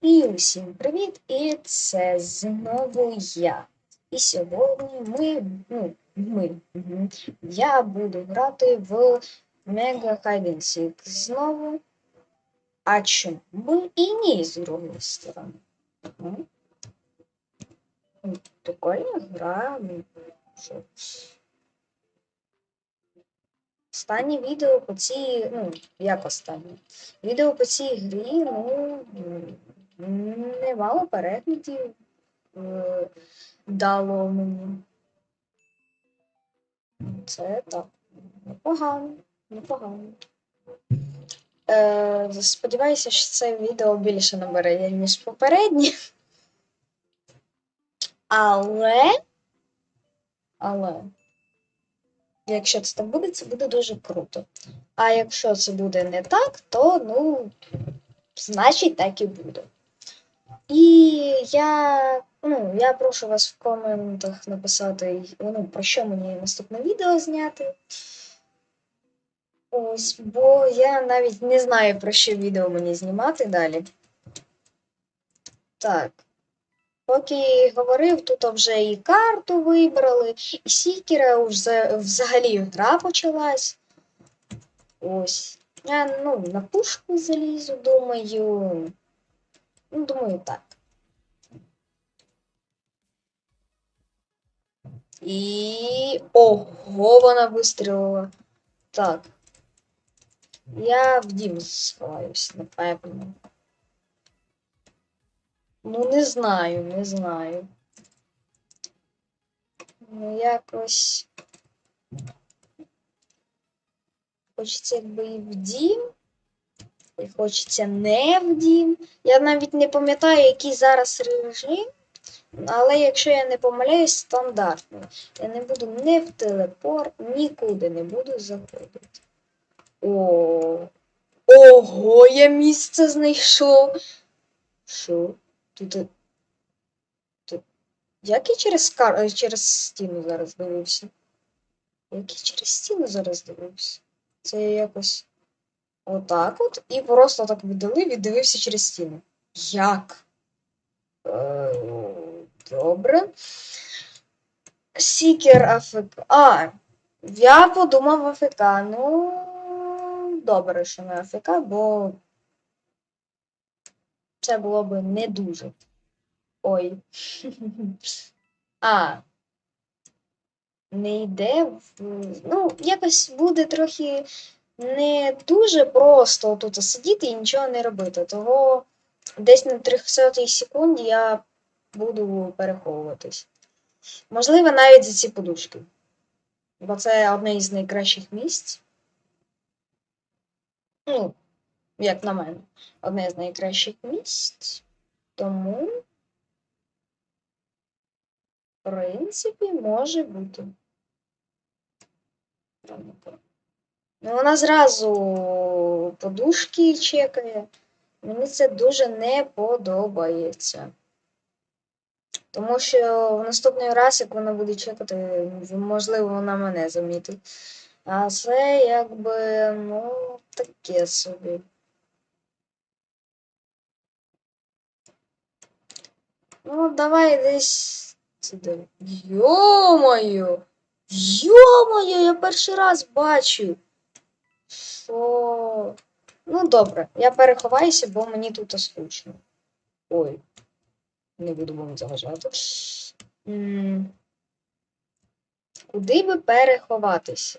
І усім привіт! І це знову я. І сьогодні ми, ну, ми, я буду грати в Mega Hide Seek знову. А чому Ми і ні з другої сторони? Прикольна гра. Останнє відео по цій, ну, як останнє? Відео по цій грі, ну, немало переглядів е, дало мені. Це так. Непогано, непогано. Е, сподіваюся, що це відео більше набере, ніж попереднє. Але. Але. Якщо це так буде, це буде дуже круто. А якщо це буде не так, то ну, значить так і буде. І я, ну, я прошу вас в коментах написати, ну, про що мені наступне відео зняти. Ось, бо я навіть не знаю, про що відео мені знімати далі. Так. Поки говорив, тут вже і карту вибрали, і сікера вже взагалі гра почалась. Ось. Я ну, на пушку залізу, думаю. Ну, думаю, так. І. Ого, вона вистрілила. Так. Я в дім сховаюсь, напевно. Ну, не знаю, не знаю. Ну, якось. Хочеться якби і в дім. Хочеться не в дім. Я навіть не пам'ятаю, який зараз режим. Але якщо я не помиляюсь, стандартний. Я не буду не в телепорт, нікуди не буду заходити. О. Ого, я місце знайшов. Що? Тут. е, Тут. Як я через кар... е, через стіну зараз дивився? Як я через стіну зараз дивився? Це якось отак от і просто так віддалив і дивився через стіну. Як? Е, Добре. Сікер АФК. А, я подумав АФК. Ну, добре, що не АФК, бо це було би не дуже. Ой. А. Не йде. Ну, якось буде трохи не дуже просто тут сидіти і нічого не робити. Того десь на 300 секунді я буду переховуватись. Можливо, навіть за ці подушки. Бо це одне із найкращих місць. Ну, як на мене, одне з найкращих місць. Тому, в принципі, може бути. Ну, вона зразу подушки чекає. Мені це дуже не подобається. Тому що в наступний раз, як вона буде чекати, можливо, вона мене замітить. А це якби, ну, таке собі. Ну, давай десь сюди. Йо-моє! Йо-моє, я перший раз бачу. Що? Ну, добре, я переховаюся, бо мені тут скучно. Ой. Не буду вам заважати. Куди би переховатися?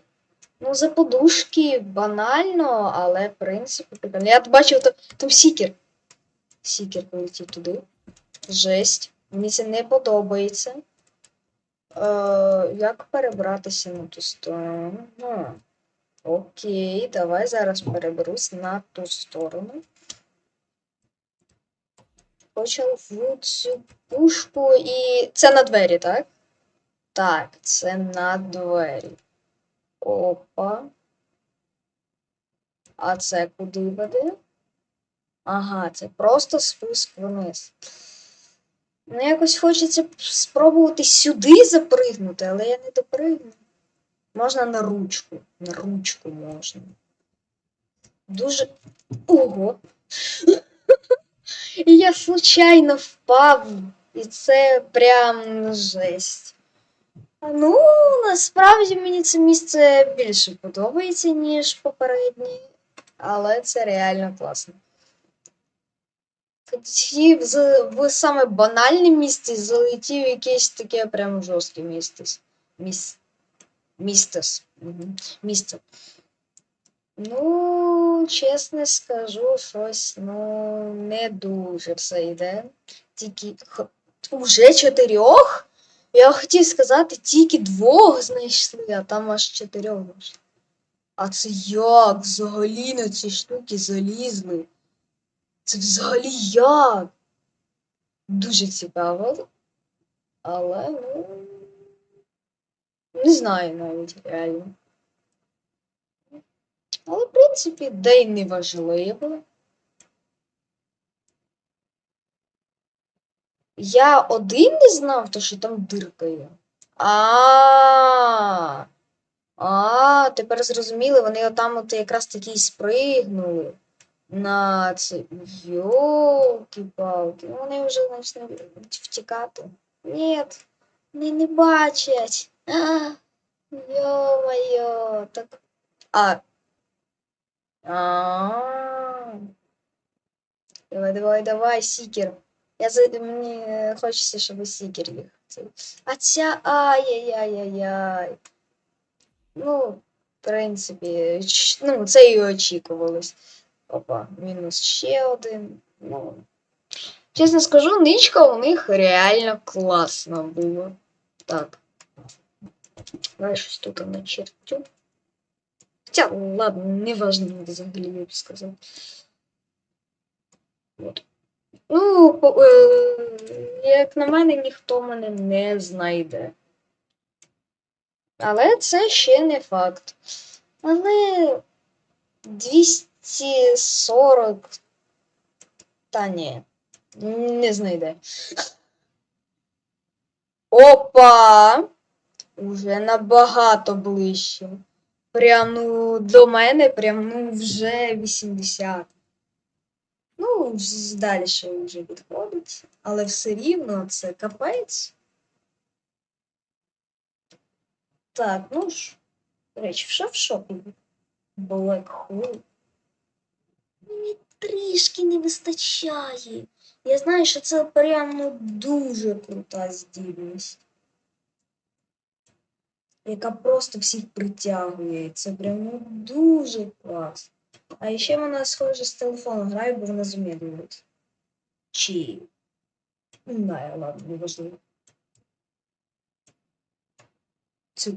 Ну, за подушки банально, але в принципі. Я бачив там, там сікер. Сікер полетів туди. Жесть. Мені це не подобається. Е, як перебратися на ту сторону? Окей, давай зараз переберусь на ту сторону. Почав в цю пушку і. Це на двері, так? Так, це на двері. Опа. А це куди веде? Ага, це просто спуск вниз. Ну, якось хочеться спробувати сюди запригнути, але я не допригну. Можна на ручку. На ручку можна. Дуже. Ого! І я случайно впав, і це прям жесть. Ну, насправді мені це місце більше подобається, ніж попереднє, але це реально класно. Хотів в саме банальне місце залетів якесь таке прям жорстке місце. Міс... Містес. Мгм. Місце. Ну, чесно скажу, щось ну, не дуже все йде. Тільки х- уже чотирьох? Я хотів сказати, тільки двох знайшли, а там аж чотирьох. А це як взагалі на ці штуки залізли? Це взагалі як? Дуже цікаво. Але, ну. Не знаю навіть реально. Але, в принципі, де й не важливо. Я один не знав, то що там дирка є. А. А, тепер зрозуміли, вони отам от якраз таки й спригнули на це. Йолки-палки. Ну, Вони вже почнуть втікати. Ні, вони не бачать. А, Йо-моє, так. А. А. Давай, давай, давай, сікер. Я за... Мені е, хочеться, щоб сікер їх. цей. А ця ай-яй-яй-яй-яй. Ну, в принципі, ч- ну, це і очікувалось. Опа, мінус ще один. Ну. Чесно скажу, ничка у них реально класна була. Так. Давай щось тут начертю. Хоча, ладно, не важно взагалі, я б сказав. От. Ну, е, як на мене, ніхто мене не знайде. Але це ще не факт. Але 240. Та ні, не знайде. Опа! Уже набагато ближче. Прям ну, до мене, прям ну вже 80. Ну, далі вже відходить, але все рівно це капець. Так, ну ж, речі, що в шопі? Black Hole. Мені трішки не вистачає. Я знаю, що це прям ну, дуже крута здібність. Яка просто всіх притягує. Це прям ну, дуже класно. А ще вона схоже з телефону грає, бо вона замедлює. Чи. Не знаю, ладно, не важливо. Це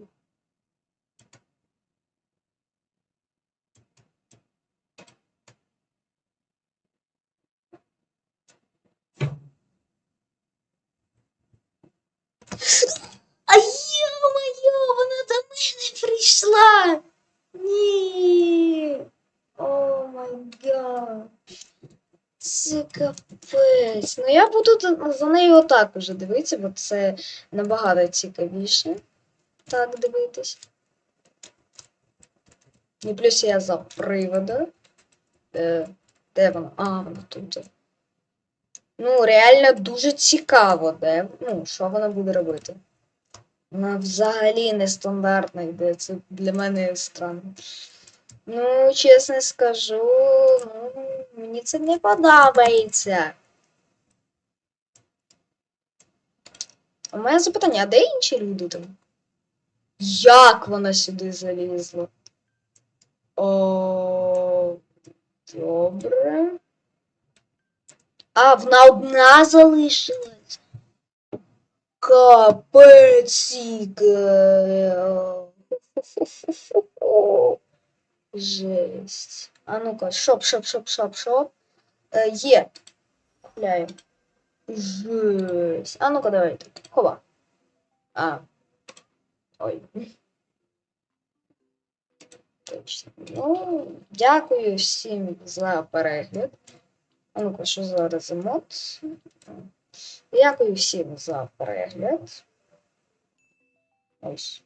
А йо-моє, вона до мене прийшла. Ні. О май гад. Це капець. Ну я буду за- нею отак уже дивитися, бо це набагато цікавіше. Так дивитись. І плюс я за привода. Е, де вона? А, вона тут. Ну, реально дуже цікаво, де. Ну, що вона буде робити. Вона взагалі нестандартна йде. Це для мене странно. Ну, чесно скажу, ну, мені це не подобається. У мене запитання, а де інші люди там? Як вона сюди залізла? О, добре. А, вона одна залишилась. Капець. Жесть. А ну-ка, шоп, шоп, шоп, шоп, шоп. Е, є. Жесть. А ну-ка, давайте. Хова. А. Ой. Точно. Ну, дякую всім за перегляд. А ну-ка, що зараз емот? Дякую всім за перегляд. Ось.